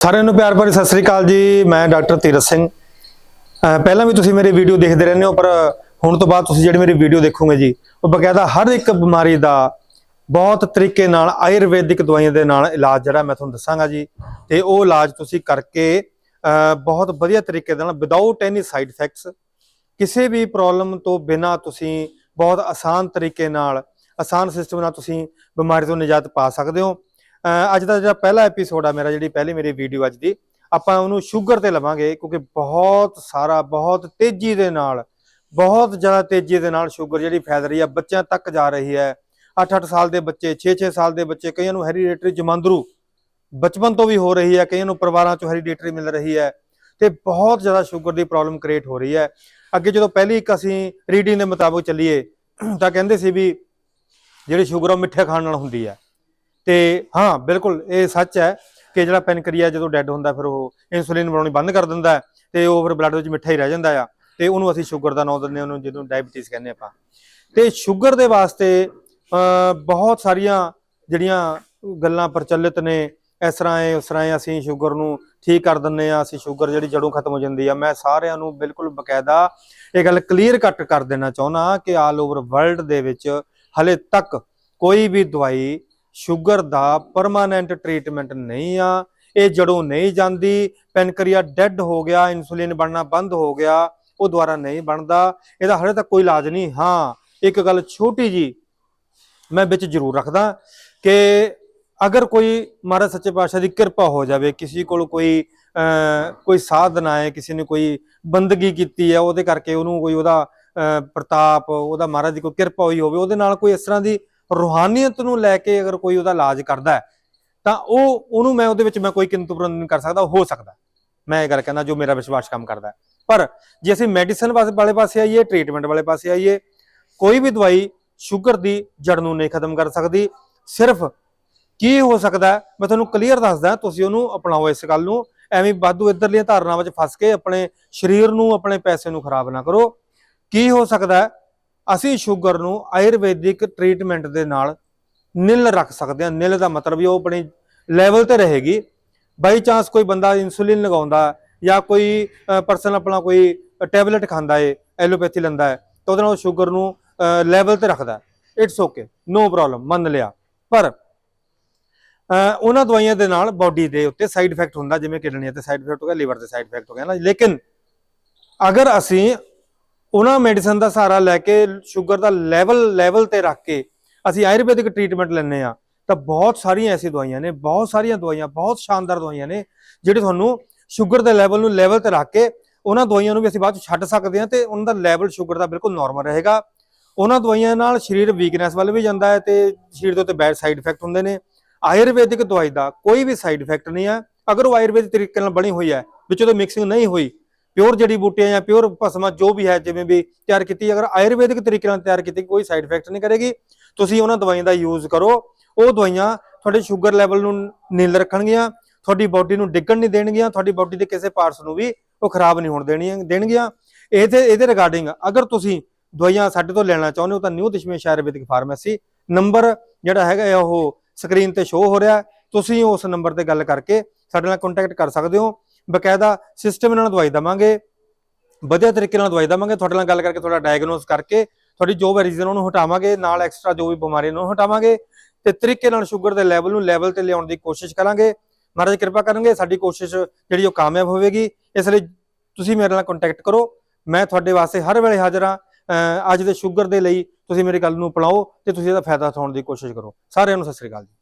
ਸਾਰਿਆਂ ਨੂੰ ਪਿਆਰ ਭਰੀ ਸਤਿ ਸ੍ਰੀ ਅਕਾਲ ਜੀ। ਮੈਂ ਡਾਕਟਰ ਤੀਰਥ ਸਿੰਘ। ਪਹਿਲਾਂ ਵੀ ਤੁਸੀਂ ਮੇਰੀ ਵੀਡੀਓ ਦੇਖਦੇ ਰਹਿੰਦੇ ਹੋ, ਪਰ ਹੁਣ ਤੋਂ ਬਾਅਦ ਤੁਸੀਂ ਜਿਹੜੀ ਮੇਰੀ ਵੀਡੀਓ ਦੇਖੋਗੇ ਜੀ, ਉਹ ਬਕਾਇਦਾ ਹਰ ਇੱਕ ਬਿਮਾਰੀ ਦਾ ਬਹੁਤ ਤਰੀਕੇ ਨਾਲ ਆਯੁਰਵੈਦਿਕ ਦਵਾਈਆਂ ਦੇ ਨਾਲ ਇਲਾਜ ਜਿਹੜਾ ਮੈਂ ਤੁਹਾਨੂੰ ਦੱਸਾਂਗਾ ਜੀ। ਤੇ ਉਹ ਇਲਾਜ ਤੁਸੀਂ ਕਰਕੇ ਬਹੁਤ ਵਧੀਆ ਤਰੀਕੇ ਦੇ ਨਾਲ ਵਿਦਆਊਟ ਐਨੀ ਸਾਈਡ ਇਫੈਕਟਸ ਕਿਸੇ ਵੀ ਪ੍ਰੋਬਲਮ ਤੋਂ ਬਿਨਾ ਤੁਸੀਂ ਬਹੁਤ ਆਸਾਨ ਤਰੀਕੇ ਨਾਲ, ਆਸਾਨ ਸਿਸਟਮ ਨਾਲ ਤੁਸੀਂ ਬਿਮਾਰੀ ਤੋਂ ਨਿਜਾਤ ਪਾ ਸਕਦੇ ਹੋ। ਅੱਜ ਦਾ ਜਿਹੜਾ ਪਹਿਲਾ ਐਪੀਸੋਡ ਆ ਮੇਰਾ, ਜਿਹੜੀ ਪਹਿਲੀ ਮੇਰੀ ਵੀਡੀਓ ਅੱਜ ਦੀ, ਆਪਾਂ ਉਹਨੂੰ ਸ਼ੂਗਰ ਤੇ ਲਵਾਂਗੇ ਕਿਉਂਕਿ ਬਹੁਤ ਸਾਰਾ, ਬਹੁਤ ਤੇਜ਼ੀ ਦੇ ਨਾਲ, ਬਹੁਤ ਜ਼ਿਆਦਾ ਤੇਜ਼ੀ ਦੇ ਨਾਲ ਸ਼ੂਗਰ ਜਿਹੜੀ ਫੈਲ ਰਹੀ ਹੈ ਬੱਚਿਆਂ ਤੱਕ ਜਾ ਰਹੀ ਹੈ। 8-8 ਸਾਲ ਦੇ ਬੱਚੇ 6-6 ਸਾਲ ਦੇ ਬੱਚੇ, ਕਈਆਂ ਨੂੰ ਹੈਰੀਡੇਟਰੀ ਜਮਾਂਦਰੂ ਬਚਪਨ ਤੋਂ ਵੀ ਹੋ ਰਹੀ ਹੈ, ਕਈਆਂ ਨੂੰ ਪਰਿਵਾਰਾਂ ਚੋਂ ਹੈਰੀਡੇਟਰੀ ਮਿਲ ਰਹੀ ਹੈ ਤੇ ਬਹੁਤ ਜ਼ਿਆਦਾ ਸ਼ੂਗਰ ਦੀ ਪ੍ਰੋਬਲਮ ਕ੍ਰੀਏਟ ਹੋ ਰਹੀ ਹੈ। ਅੱਗੇ ਜਦੋਂ ਪਹਿਲੀ ਇੱਕ ਅਸੀਂ ਰੀਡਿੰਗ ਦੇ ਮੁਤਾਬਕ ਚੱਲੀਏ ਤਾਂ ਕਹਿੰਦੇ ਸੀ ਵੀ ਜਿਹੜੀ ਸ਼ੂਗਰ ਆ ਉਹ ਮਿੱਠੇ ਖਾਣ ਨਾਲ ਹੁੰਦੀ ਹੈ। ਤੇ ਹਾਂ, ਬਿਲਕੁਲ, ਇਹ ਸੱਚ ਹੈ ਕਿ ਜਿਹੜਾ ਪੈਨਕਰੀਆ ਜਦੋਂ ਡੈੱਡ ਹੁੰਦਾ ਫਿਰ ਉਹ ਇਨਸੂਲਿਨ ਬਣਾਉਣੀ ਬੰਦ ਕਰ ਦਿੰਦਾ ਹੈ ਤੇ ਉਹ ਫਿਰ ਬਲੱਡ ਵਿੱਚ ਮਿੱਠਾ ਹੀ ਰਹਿ ਜਾਂਦਾ ਆ ਤੇ ਉਹਨੂੰ ਅਸੀਂ ਸ਼ੂਗਰ ਦਾ ਨਾਮ ਦਿੰਦੇ ਹਾਂ, ਉਹਨੂੰ ਜਿਹਨੂੰ ਡਾਇਬੀਟੀਜ਼ ਕਹਿੰਦੇ ਆਪਾਂ। ਤੇ ਸ਼ੂਗਰ ਦੇ ਵਾਸਤੇ ਬਹੁਤ ਸਾਰੀਆਂ ਜਿਹੜੀਆਂ ਗੱਲਾਂ ਪ੍ਰਚਲਿਤ ਨੇ, ਇਸ ਤਰ੍ਹਾਂ ਹੈ ਉਸ ਤਰ੍ਹਾਂ ਅਸੀਂ ਸ਼ੂਗਰ ਨੂੰ ਠੀਕ ਕਰ ਦਿੰਨੇ ਆ ਅਸੀਂ ਸ਼ੂਗਰ ਜਿਹੜੀ ਜੜੋਂ ਖਤਮ ਹੋ ਜਾਂਦੀ ਆ। ਮੈਂ ਸਾਰਿਆਂ ਨੂੰ ਬਿਲਕੁਲ ਬਕਾਇਦਾ ਇਹ ਗੱਲ ਕਲੀਅਰ ਕੱਟ ਕਰ ਦੇਣਾ ਚਾਹੁੰਦਾ ਕਿ ਆਲ ਓਵਰ ਵਰਲਡ ਦੇ ਵਿੱਚ ਹਲੇ ਤੱਕ ਕੋਈ ਵੀ ਦਵਾਈ ਸ਼ੂਗਰ ਦਾ ਪਰਮਾਨੈਂਟ ਟ੍ਰੀਟਮੈਂਟ ਨਹੀਂ ਆ, ਇਹ ਜੜੋਂ ਨਹੀਂ ਜਾਂਦੀ, ਪੈਨਕਰੀਆ ਡੈੱਡ ਹੋ ਗਿਆ ਇਨਸੂਲਿਨ ਬਣਨਾ ਬੰਦ ਹੋ ਗਿਆ, ਉਹ ਦੁਬਾਰਾ ਨਹੀਂ ਬਣਦਾ, ਇਹਦਾ ਹਲੇ ਤੱਕ ਕੋਈ ਇਲਾਜ ਨਹੀਂ। ਹਾਂ, ਇੱਕ ਗੱਲ ਛੋਟੀ ਜੀ ਮੈਂ ਵਿੱਚ ਜ਼ਰੂਰ ਰੱਖਦਾ ਕਿ ਅਗਰ ਕੋਈ ਮਹਾਰਾਜ ਸੱਚੇ ਪਾਤਸ਼ਾਹ ਦੀ ਕਿਰਪਾ ਹੋ ਜਾਵੇ, ਕਿਸੇ ਕੋਲ ਕੋਈ ਕੋਈ ਸਾਧਨਾ ਹੈ ਕਿਸੇ ਨੇ ਕੋਈ ਬੰਦਗੀ ਕੀਤੀ ਹੈ ਉਹਦੇ ਕਰਕੇ ਉਹਨੂੰ ਕੋਈ ਉਹਦਾ ਪ੍ਰਤਾਪ, ਉਹਦਾ ਮਹਾਰਾਜ ਦੀ ਕੋਈ ਕਿਰਪਾ ਹੋਈ ਹੋਵੇ, ਉਹਦੇ ਨਾਲ ਕੋਈ ਇਸ ਤਰ੍ਹਾਂ ਦੀ ਰੂਹਾਨੀਅਤ ਨੂੰ ਲੈ ਕੇ ਅਗਰ ਕੋਈ ਉਹਦਾ ਇਲਾਜ ਕਰਦਾ ਹੈ, ਤਾਂ ਉਹ, ਉਹਨੂੰ ਮੈਂ ਉਹਦੇ ਵਿੱਚ ਮੈਂ ਕੋਈ ਕਿੰਤੂ ਨਹੀਂ ਕਰ ਸਕਦਾ, ਹੋ ਸਕਦਾ। ਮੈਂ ਇਹ ਗੱਲ ਕਹਿੰਦਾ ਜੋ ਮੇਰਾ ਵਿਸ਼ਵਾਸ ਕੰਮ ਕਰਦਾ ਪਰ ਜੇ ਅਸੀਂ ਮੈਡੀਸਨ ਵਾਲੇ ਪਾਸੇ ਆਈਏ, ਟ੍ਰੀਟਮੈਂਟ ਵਾਲੇ ਪਾਸੇ ਆਈਏ, ਕੋਈ ਵੀ ਦਵਾਈ ਸ਼ੂਗਰ ਦੀ ਜੜ ਨੂੰ ਨਹੀਂ ਖਤਮ ਕਰ ਸਕਦੀ। ਸਿਰਫ ਕੀ ਹੋ ਸਕਦਾ ਮੈਂ ਤੁਹਾਨੂੰ ਕਲੀਅਰ ਦੱਸਦਾ ਤੁਸੀਂ ਉਹਨੂੰ ਅਪਣਾਓ ਇਸ ਗੱਲ ਨੂੰ। ਐਵੇਂ ਵਾਧੂ ਇਧਰਲੀਆਂ ਧਾਰਨਾਵਾਂ ਵਿੱਚ ਫਸ ਕੇ ਆਪਣੇ ਸਰੀਰ ਨੂੰ, ਆਪਣੇ ਪੈਸੇ ਨੂੰ ਖਰਾਬ ਨਾ ਕਰੋ। ਕੀ ਹੋ ਸਕਦਾ ਅਸੀਂ ਸ਼ੂਗਰ ਨੂੰ ਆਯੁਰਵੈਦਿਕ ਟ੍ਰੀਟਮੈਂਟ ਦੇ ਨਾਲ ਨਿਲ ਰੱਖ ਸਕਦੇ ਹਾਂ। ਨਿਲ ਦਾ ਮਤਲਬ ਵੀ ਉਹ ਆਪਣੀ ਲੈਵਲ ਤੇ ਰਹੇਗੀ। ਬਾਈ ਚਾਂਸ ਕੋਈ ਬੰਦਾ ਇਨਸੂਲਿਨ ਲਗਾਉਂਦਾ ਜਾਂ ਕੋਈ ਪਰਸਨ ਆਪਣਾ ਕੋਈ ਟੈਬਲੇਟ ਖਾਂਦਾ ਏ ਐਲੋਪੈਥੀ ਲੈਂਦਾ ਹੈ ਤਾਂ ਉਹਦੇ ਨਾਲ ਸ਼ੂਗਰ ਨੂੰ ਲੈਵਲ ਤੇ ਰੱਖਦਾ। ਇਟਸ ਓਕੇ ਨੋ ਪ੍ਰੋਬਲਮ ਮੰਨ ਲਿਆ। ਪਰ ਉਹਨਾਂ ਦਵਾਈਆਂ ਦੇ ਨਾਲ ਬਾਡੀ ਦੇ ਉੱਤੇ ਸਾਈਡ ਇਫੈਕਟ ਹੁੰਦਾ, ਜਿਵੇਂ ਕਿਡਨੀਆਂ ਤੇ ਸਾਈਡ ਇਫੈਕਟ ਹੋ ਗਿਆ ਲਿਵਰ ਤੇ ਸਾਈਡ ਇਫੈਕਟ ਹੋ ਗਿਆ ਨਾ। ਲੇਕਿਨ ਅਗਰ ਅਸੀਂ ਉਹਨਾਂ ਮੈਡੀਸਨ ਦਾ ਸਹਾਰਾ ਲੈ ਕੇ ਸ਼ੂਗਰ ਦਾ ਲੈਵਲ ਲੈਵਲ ਤੇ ਰੱਖ ਕੇ ਅਸੀਂ ਆਯੁਰਵੈਦਿਕ ਟ੍ਰੀਟਮੈਂਟ ਲੈਂਦੇ ਆ ਤਾਂ ਬਹੁਤ ਸਾਰੀਆਂ ਐਸੀ ਦਵਾਈਆਂ ਨੇ, ਬਹੁਤ ਸਾਰੀਆਂ ਦਵਾਈਆਂ, ਬਹੁਤ ਸ਼ਾਨਦਾਰ ਦਵਾਈਆਂ ਨੇ, ਜਿਹੜੇ ਤੁਹਾਨੂੰ ਸ਼ੂਗਰ ਦੇ ਲੈਵਲ ਨੂੰ ਲੈਵਲ ਤੇ ਰੱਖ ਕੇ ਉਹਨਾਂ ਦਵਾਈਆਂ ਨੂੰ ਵੀ ਅਸੀਂ ਬਾਅਦ ਚ ਛੱਡ ਸਕਦੇ ਹਾਂ ਤੇ ਉਹਨਾਂ ਦਾ ਲੈਵਲ ਸ਼ੂਗਰ ਦਾ ਬਿਲਕੁਲ ਨਾਰਮਲ ਰਹੇਗਾ। ਉਹਨਾਂ ਦਵਾਈਆਂ ਨਾਲ ਸਰੀਰ ਵੀਕਨੈਸ ਵੱਲ ਵੀ ਜਾਂਦਾ ਹੈ ਤੇ ਸਰੀਰ ਦੇ ਉੱਤੇ ਬੈਡ ਸਾਈਡ ਇਫੈਕਟ ਹੁੰਦੇ ਨੇ। ਆਯੁਰਵੈਦਿਕ ਦਵਾਈ ਦਾ ਕੋਈ ਵੀ ਸਾਈਡ ਇਫੈਕਟ ਨਹੀਂ ਹੈ। ਅਗਰ ਉਹ ਆਯੁਰਵੈਦਿਕ ਤਰੀਕੇ ਨਾਲ ਬਣੀ ਹੋਈ ਹੈ, ਵਿੱਚ ਉਹਦੇ ਮਿਕਸਿੰਗ ਨਹੀਂ ਹੋਈ ਪਿਓਰ ਜੜੀ ਬੂਟੀਆਂ ਜਾਂ ਪਿਓਰ ਭਸਮਾ ਜੋ ਵੀ ਹੈ, ਜਿਵੇਂ ਵੀ ਤਿਆਰ ਕੀਤੀ, ਅਗਰ ਆਯੁਰਵੈਦਿਕ ਤਰੀਕੇ ਨਾਲ ਤਿਆਰ ਕੀਤੀ, ਕੋਈ ਸਾਈਡ ਇਫੈਕਟ ਨਹੀਂ ਕਰੇਗੀ। ਤੁਸੀਂ ਉਹਨਾਂ ਦਵਾਈਆਂ ਦਾ ਯੂਜ਼ ਕਰੋ। ਉਹ ਦਵਾਈਆਂ ਤੁਹਾਡੇ ਸ਼ੂਗਰ ਲੈਵਲ ਨੂੰ ਨੀਲ ਰੱਖਣਗੀਆਂ, ਤੁਹਾਡੀ ਬਾਡੀ ਨੂੰ ਡਿੱਗਣ ਨਹੀਂ ਦੇਣਗੀਆਂ, ਤੁਹਾਡੀ ਬਾਡੀ ਦੇ ਕਿਸੇ ਪਾਰਟਸ ਨੂੰ ਵੀ ਉਹ ਖਰਾਬ ਨਹੀਂ ਹੋਣ ਦੇਣੀਆਂ, ਦੇਣਗੀਆਂ। ਇਹਦੇ ਇਹਦੇ ਰਿਗਾਰਡਿੰਗ ਅਗਰ ਤੁਸੀਂ ਦਵਾਈਆਂ ਸਾਡੇ ਤੋਂ ਲੈਣਾ ਚਾਹੁੰਦੇ ਹੋ, ਤਾਂ new Dashmesh ayurvedic pharmacy number ਜਿਹੜਾ ਹੈਗਾ ਹੈ ਉਹ ਸਕਰੀਨ ਤੇ ਸ਼ੋ ਹੋ ਰਿਹਾ। ਤੁਸੀਂ ਉਸ ਨੰਬਰ ਤੇ ਗੱਲ ਕਰਕੇ ਸਾਡੇ ਨਾਲ ਕੰਟੈਕਟ ਕਰ ਸਕਦੇ ਹੋ। ਬਕਾਇਦਾ ਸਿਸਟਮ ਨਾਲ ਦਵਾਈ ਦਵਾਂਗੇ, ਵਧੀਆ ਤਰੀਕੇ ਨਾਲ ਦਵਾਈ ਦਵਾਂਗੇ, ਤੁਹਾਡੇ ਨਾਲ ਗੱਲ ਕਰਕੇ, ਤੁਹਾਡਾ ਡਾਇਗਨੋਸ ਕਰਕੇ, ਤੁਹਾਡੀ ਜੋ ਵੀ ਰੀਜ਼ਨ ਉਹਨੂੰ ਹਟਾਵਾਂਗੇ, ਨਾਲ ਐਕਸਟਰਾ ਜੋ ਵੀ ਬਿਮਾਰੀ ਨੂੰ ਹਟਾਵਾਂਗੇ ਤੇ ਤਰੀਕੇ ਨਾਲ ਸ਼ੂਗਰ ਦੇ ਲੈਵਲ ਨੂੰ ਲੈਵਲ ਤੇ ਲਿਆਉਣ ਦੀ ਕੋਸ਼ਿਸ਼ ਕਰਾਂਗੇ। ਮਹਾਰਾਜ ਕਿਰਪਾ ਕਰਨਗੇ, ਸਾਡੀ ਕੋਸ਼ਿਸ਼ ਜਿਹੜੀ ਉਹ ਕਾਮਯਾਬ ਹੋਵੇਗੀ। ਇਸ ਲਈ ਤੁਸੀਂ ਮੇਰੇ ਨਾਲ ਕੰਟੈਕਟ ਕਰੋ। ਮੈਂ ਤੁਹਾਡੇ ਵਾਸਤੇ ਹਰ ਵੇਲੇ ਹਾਜ਼ਰ ਹਾਂ। ਅੱਜ ਦੇ ਸ਼ੂਗਰ ਦੇ ਲਈ ਤੁਸੀਂ ਮੇਰੀ ਗੱਲ ਨੂੰ ਅਪਣਾਓ ਤੇ ਤੁਸੀਂ ਇਹਦਾ ਫਾਇਦਾ ਉਠਾਉਣ ਦੀ ਕੋਸ਼ਿਸ਼ ਕਰੋ। ਸਾਰਿਆਂ ਨੂੰ ਸਤਿ ਸ੍ਰੀ ਅਕਾਲ ਜੀ।